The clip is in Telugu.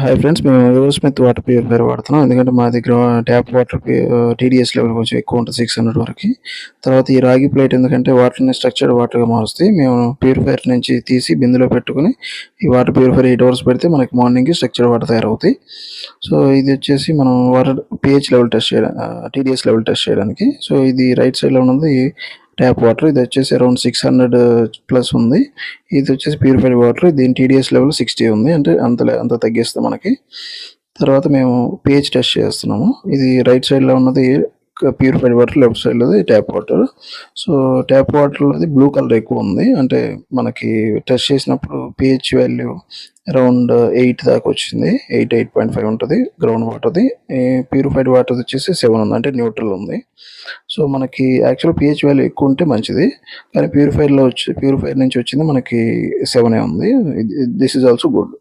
హాయ్ ఫ్రెండ్స్ మేము యూరో స్మిత్ వాటర్ ప్యూరిఫైర్ వాడుతున్నాం. ఎందుకంటే మా దగ్గర ట్యాప్ వాటర్ టీడీఎస్ లెవెల్ కొంచెం ఎక్కువ ఉంటుంది సిక్స్ హండ్రెడ్ వరకు. తర్వాత ఈ రాగి ప్లేట్ ఎందుకంటే వాటర్ని స్ట్రక్చర్డ్ వాటర్గా మారుస్తాయి. మేము ప్యూరిఫైయర్ నుంచి తీసి బిందులో పెట్టుకుని ఈ వాటర్ ప్యూరిఫైర్ ఎయిట్ అవర్స్ పెడితే మనకి మార్నింగ్కి స్ట్రక్చర్డ్ వాటర్ తయారవుతాయి. సో ఇది వచ్చేసి మనం వాటర్ పిహెచ్ లెవెల్ టెస్ట్ చేయడం టీడీఎస్ లెవెల్ టెస్ట్ చేయడానికి. సో ఇది రైట్ సైడ్లో ఉన్నది ట్యాప్ వాటర్ ఇది వచ్చేసి అరౌండ్ సిక్స్ హండ్రెడ్ ప్లస్ ఉంది. ఇది వచ్చేసి ప్యూరిఫైడ్ వాటర్ దీని టీడీఎస్ లెవెల్ సిక్స్టీ ఉంది. అంటే అంత అంత తగ్గిస్తే మనకి. తర్వాత మేము పిహెచ్ టెస్ట్ చేస్తున్నాము. ఇది రైట్ సైడ్లో ఉన్నది ప్యూరిఫైడ్ వాటర్ లెఫ్ట్ సైడ్లో ట్యాప్ వాటర్ సో ట్యాప్ వాటర్లో అది బ్లూ కలర్ ఎక్కువ ఉంది. అంటే మనకి టెస్ట్ చేసినప్పుడు పిహెచ్ వాల్యూ అరౌండ్ ఎయిట్ దాకా వచ్చింది. ఎయిట్ ఎయిట్ పాయింట్ ఫైవ్ ఉంటుంది. గ్రౌండ్ వాటర్ది ప్యూరిఫైడ్ వాటర్ వచ్చేసి సెవెన్ ఉంది. అంటే న్యూట్రల్ ఉంది. సో మనకి యాక్చువల్ పిహెచ్ వాల్యూ ఎక్కువ ఉంటే మంచిది. కానీ ప్యూరిఫైడ్లో వచ్చి ప్యూరిఫైర్ నుంచి వచ్చింది మనకి సెవెన్ ఉంది. This is also good